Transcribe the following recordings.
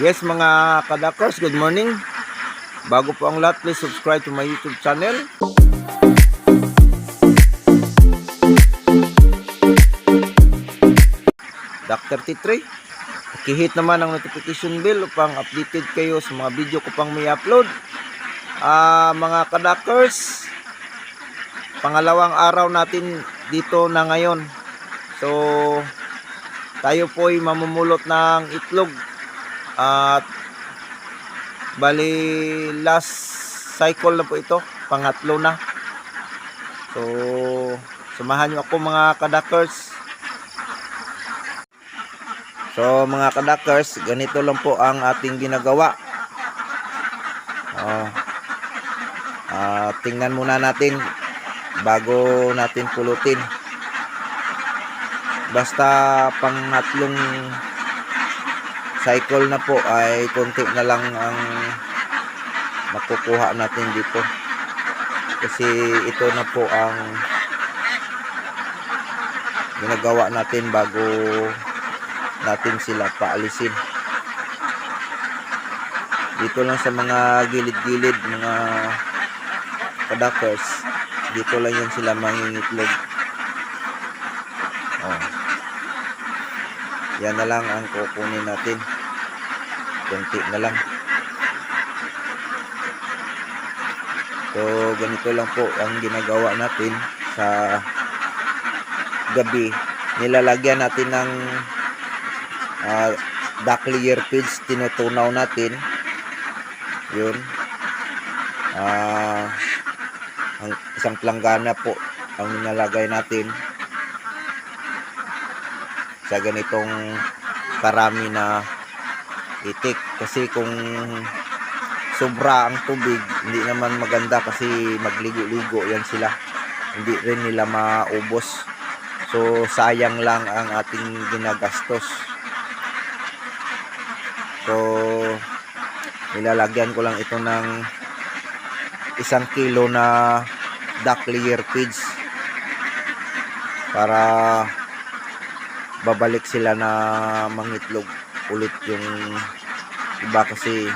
Yes mga kadakers, good morning. Bago po ang lahat, please subscribe to my YouTube channel. Dr. T3. Pakihit naman ang notification bell upang updated kayo sa mga video ko pang may upload. Ah, mga kadakers, pangalawang araw natin dito na ngayon. So, tayo po ay mamumulot ng itlog at bali last cycle na po ito, pangatlo na. So, samahan niyo ako mga kadakers. So, mga kadakers, ganito lang po ang ating ginagawa. Oh. Ah, tingnan muna natin bago natin pulutin. Basta pangatlong cycle na po ay konti na lang ang makukuha natin dito. Kasi ito na po ang ginagawa natin bago natin sila paalisin. Dito lang sa mga gilid-gilid, mga kadakers, dito lang yan sila mangingitlog. Oh. Yan na lang ang kukunin natin. Kunti na lang. So, ganito lang po ang ginagawa natin sa gabi. Nilalagyan natin ng uh, duck layer feeds. Tinutunaw natin. Yun. Ah... ang isang planggana po ang nilalagay natin sa ganitong karami na itik. Kasi kung sobra ang tubig hindi naman maganda kasi magligo-ligo yan sila. Hindi rin nila maubos. So sayang lang ang ating ginagastos. So nilalagyan ko lang ito ng isang kilo na duck layer feeds para babalik sila na mangitlog ulit yung iba kasi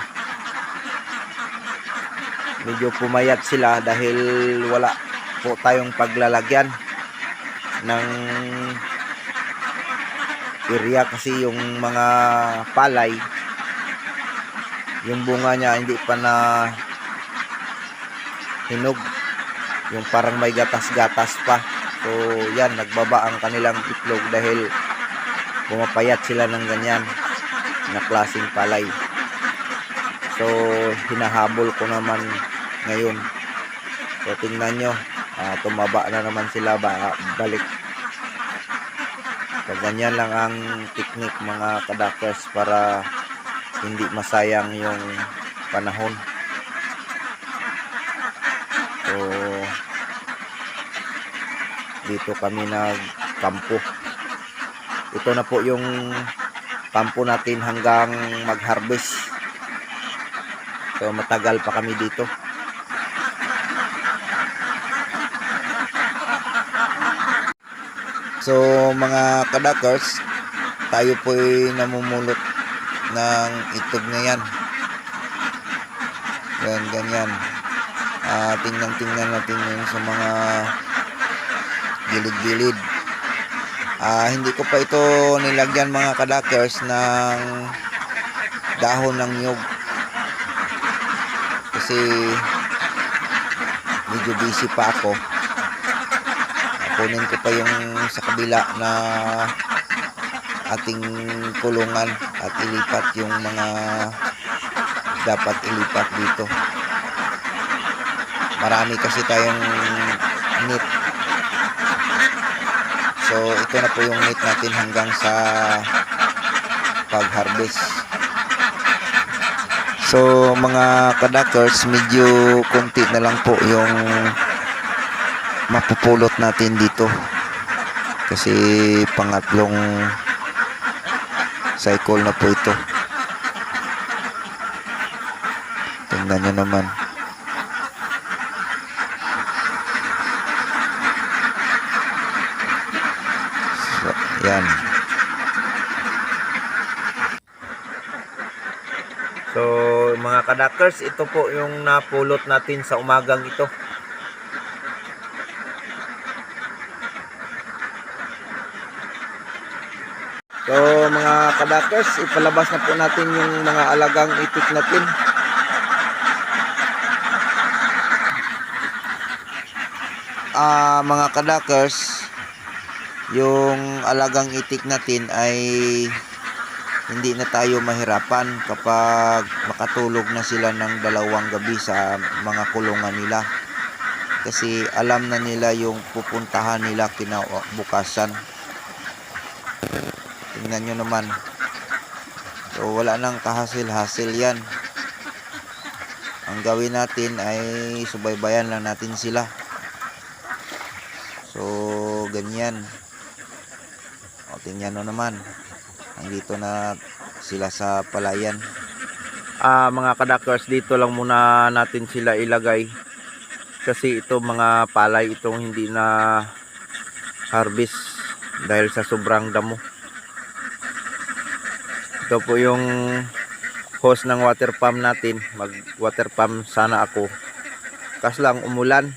medyo pumayat sila dahil wala po tayong paglalagyan ng area kasi yung mga palay yung bunga niya hindi pa na hinog. Yung parang may gatas-gatas pa. So yan nagbaba ang kanilang itlog dahil pumapayat sila ng ganyan na klaseng palay. So hinahabol ko naman ngayon. So tingnan nyo ah, tumaba na naman sila ba, balik. So ganyan lang ang technique mga kadakers para hindi masayang yung panahon. So, dito kami nagkampo. Ito na po yung kampo natin hanggang mag-harvest. So, matagal pa kami dito. So, mga kadakers, tayo po'y namumulot ng itog na yan. Yan, ganyan uh, tingnan-tingnan natin yung sa mga gilid-gilid uh, hindi ko pa ito nilagyan mga kadakers ng dahon ng nyug. Kasi medyo busy pa ako. Kunin ko pa yung sa kabila na ating kulungan at ilipat yung mga dapat ilipat dito. Marami kasi tayong net so ito na po yung net natin hanggang sa pag harvest so mga kadakers medyo konti na lang po yung mapupulot natin dito. Kasi pangatlong cycle na po ito. Tingnan nyo naman Yan. So, mga kadakers, ito po yung napulot natin sa umagang ito. So, mga kadakers, ipalabas na po natin yung mga alagang itik natin. Ah, mga kadakers, yung alagang itik natin ay hindi na tayo mahirapan kapag makatulog na sila ng dalawang gabi sa mga kulungan nila. Kasi alam na nila yung pupuntahan nila kinabukasan. Tingnan nyo naman. So wala nang kahasil-hasil yan. Ang gawin natin ay subaybayan lang natin sila. So ganyan. O tingnan nyo naman. Nandito na sila sa palayan. Ah, mga kadakers, dito lang muna natin sila ilagay. Kasi ito mga palay itong hindi na harvest dahil sa sobrang damo. Ito po yung hose ng water pump natin. Mag water pump sana ako. Kas lang umulan.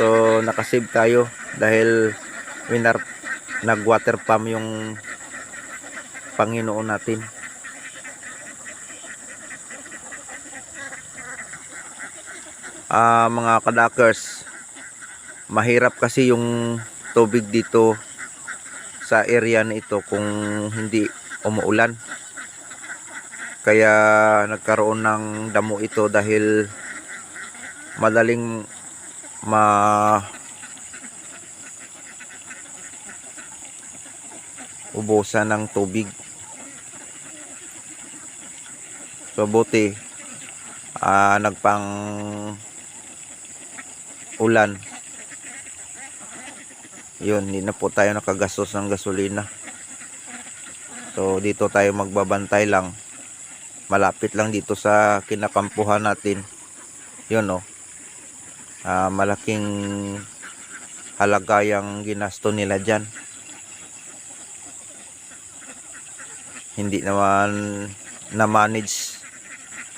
So nakasave tayo dahil winar nag water pump yung Panginoon natin. Ah, mga kadakers, mahirap kasi yung tubig dito sa area na ito kung hindi umuulan. Kaya nagkaroon ng damo ito dahil madaling ma ubusan ng tubig. So buti ah, nagpang ulan. Yun, hindi na po tayo nakagastos ng gasolina. So dito tayo magbabantay lang. Malapit lang dito sa kinakampuhan natin. Yun oh. Ah, malaking halaga yung ginasto nila dyan. Hindi naman na-manage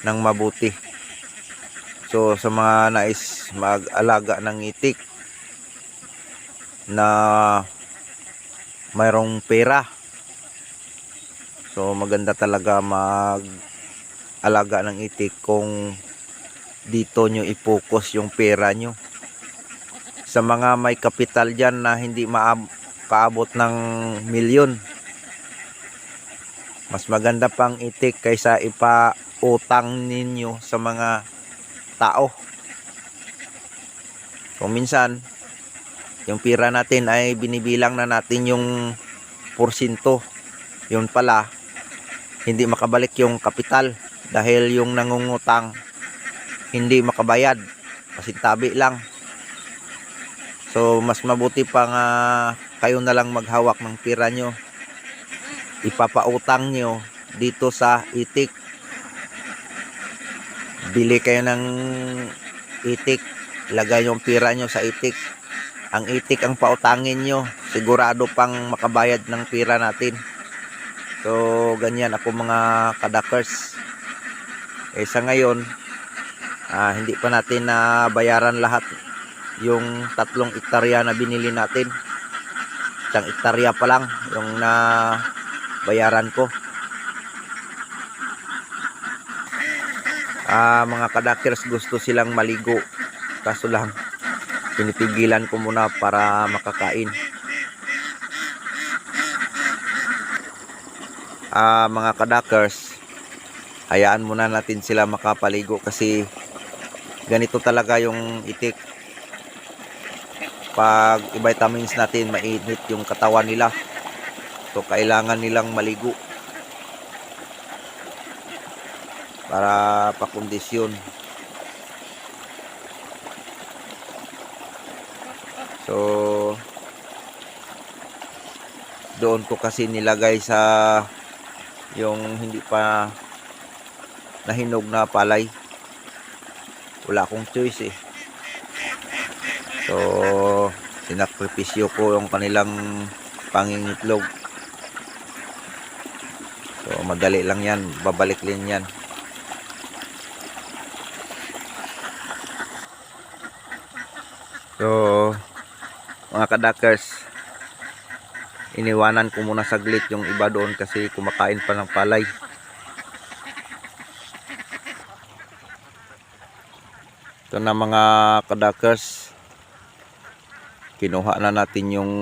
ng mabuti. So sa mga nais mag-alaga ng itik na mayroong pera. So maganda talaga mag alaga ng itik kung dito nyo i-focus yung pera nyo. Sa mga may kapital dyan na hindi maabot ng milyon. Mas maganda pang itik kaysa ipautang ninyo sa mga tao. Kung minsan, yung pira natin ay binibilang na natin yung porsinto. Yun pala, hindi makabalik yung kapital dahil yung nangungutang hindi makabayad. Pasintabi lang. So, mas mabuti pa nga kayo na lang maghawak ng pira nyo. Ipapautang nyo dito sa itik. Bili kayo ng itik. Lagay yung pira nyo sa itik. Ang itik ang pautangin nyo. Sigurado pang makabayad ng pira natin. So ganyan ako mga kadakers. Eh sa ngayon ah, hindi pa natin na bayaran lahat yung tatlong ektarya na binili natin. Isang ektarya pa lang yung na bayaran ko. Ah mga kadakers gusto silang maligo. Kaso lang pinipigilan ko muna para makakain. Ah mga kadakers hayaan muna natin sila makapaligo kasi ganito talaga yung itik. Pag i-vitamins natin mainit yung katawan nila so kailangan nilang maligo para pakondisyon. So doon ko kasi nilagay sa yung hindi pa nahinog na palay. Wala akong choice eh. So sinakripisyo ko yung kanilang pangingitlog. Madali lang yan. Babalik din yan. So, mga kadakers, iniwanan ko muna saglit yung iba doon kasi kumakain pa ng palay. Ito na mga kadakers, kinuha na natin yung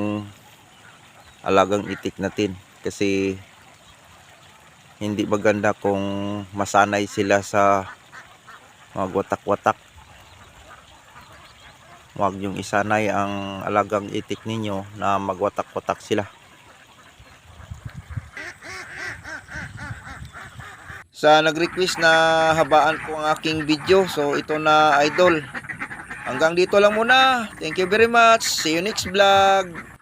alagang itik natin kasi hindi maganda kung masanay sila sa mga watak-watak. Huwag yung isanay ang alagang itik ninyo na magwatak-watak sila. Sa nag-request na habaan ko ang aking video, so ito na idol. Hanggang dito lang muna. Thank you very much. See you next vlog.